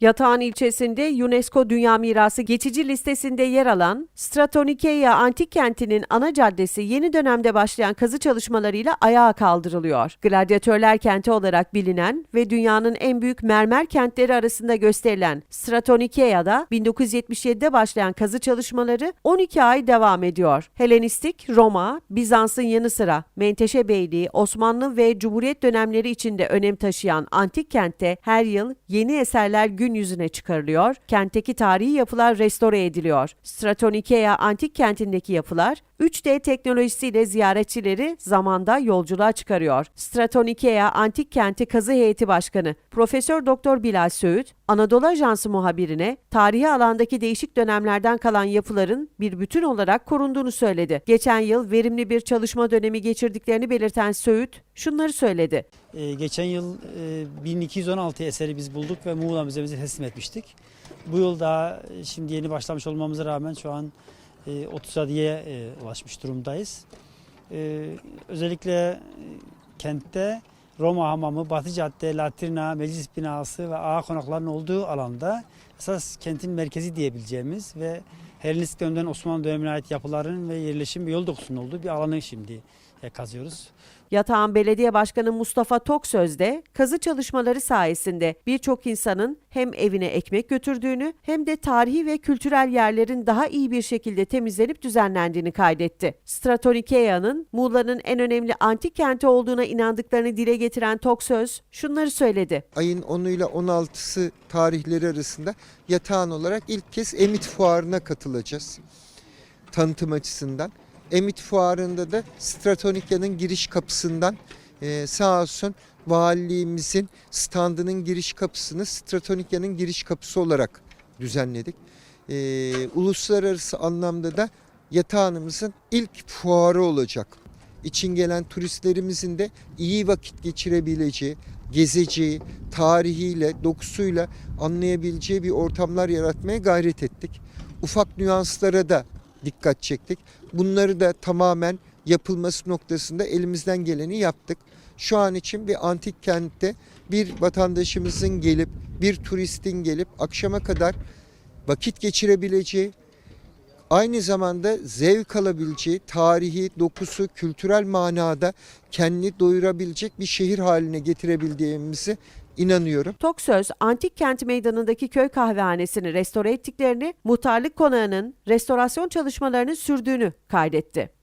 Yatağan ilçesinde UNESCO Dünya Mirası geçici listesinde yer alan Stratonikeia Antik Kenti'nin ana caddesi yeni dönemde başlayan kazı çalışmalarıyla ayağa kaldırılıyor. Gladyatörler kenti olarak bilinen ve dünyanın en büyük mermer kentleri arasında gösterilen Stratonikeia'da 1977'de başlayan kazı çalışmaları 12 ay devam ediyor. Helenistik, Roma, Bizans'ın yanı sıra Menteşe Beyliği, Osmanlı ve Cumhuriyet dönemleri içinde önem taşıyan antik kentte her yıl yeni eserler gün yüzüne çıkarılıyor, kentteki tarihi yapılar restore ediliyor. Stratonikea antik kentindeki yapılar 3D teknolojisiyle ziyaretçileri zamanda yolculuğa çıkarıyor. Stratonikea Antik Kenti Kazı Heyeti Başkanı Profesör Doktor Bilal Söğüt, Anadolu Ajansı muhabirine tarihi alandaki değişik dönemlerden kalan yapıların bir bütün olarak korunduğunu söyledi. Geçen yıl verimli bir çalışma dönemi geçirdiklerini belirten Söğüt şunları söyledi. Ee, geçen yıl e, 1216 eseri biz bulduk ve Muğla Müzemize teslim etmiştik. Bu yıl daha e, şimdi yeni başlamış olmamıza rağmen şu an 37'ye e, ulaşmış durumdayız. E, özellikle e, kentte Roma Hamamı, Batı Cadde, Latrina, Meclis Binası ve ağa konaklarının olduğu alanda esas kentin merkezi diyebileceğimiz ve Helenistik dönemden Osmanlı dönemine ait yapıların ve yerleşim yol dokusunun olduğu bir alanı şimdi e, kazıyoruz. Yatağan Belediye Başkanı Mustafa Toksöz de kazı çalışmaları sayesinde birçok insanın hem evine ekmek götürdüğünü hem de tarihi ve kültürel yerlerin daha iyi bir şekilde temizlenip düzenlendiğini kaydetti. Stratonikeia'nın Muğla'nın en önemli antik kenti olduğuna inandıklarını dile getiren Toksöz şunları söyledi. ayın 10'u ile 16'sı tarihleri arasında yatağın olarak ilk kez Emit Fuarı'na katılacağız. Tanıtım açısından. Emit Fuarı'nda da Stratonika'nın giriş kapısından e, sağ olsun valiliğimizin standının giriş kapısını Stratonika'nın giriş kapısı olarak düzenledik. E, uluslararası anlamda da yatağımızın ilk fuarı olacak. İçin gelen turistlerimizin de iyi vakit geçirebileceği, gezeceği, tarihiyle, dokusuyla anlayabileceği bir ortamlar yaratmaya gayret ettik. Ufak nüanslara da dikkat çektik. Bunları da tamamen yapılması noktasında elimizden geleni yaptık. Şu an için bir antik kentte bir vatandaşımızın gelip, bir turistin gelip akşama kadar vakit geçirebileceği, aynı zamanda zevk alabileceği, tarihi, dokusu, kültürel manada kendini doyurabilecek bir şehir haline getirebildiğimizi inanıyorum. Toksöz, Antik Kent Meydanı'ndaki köy kahvehanesini restore ettiklerini, muhtarlık konağının restorasyon çalışmalarının sürdüğünü kaydetti.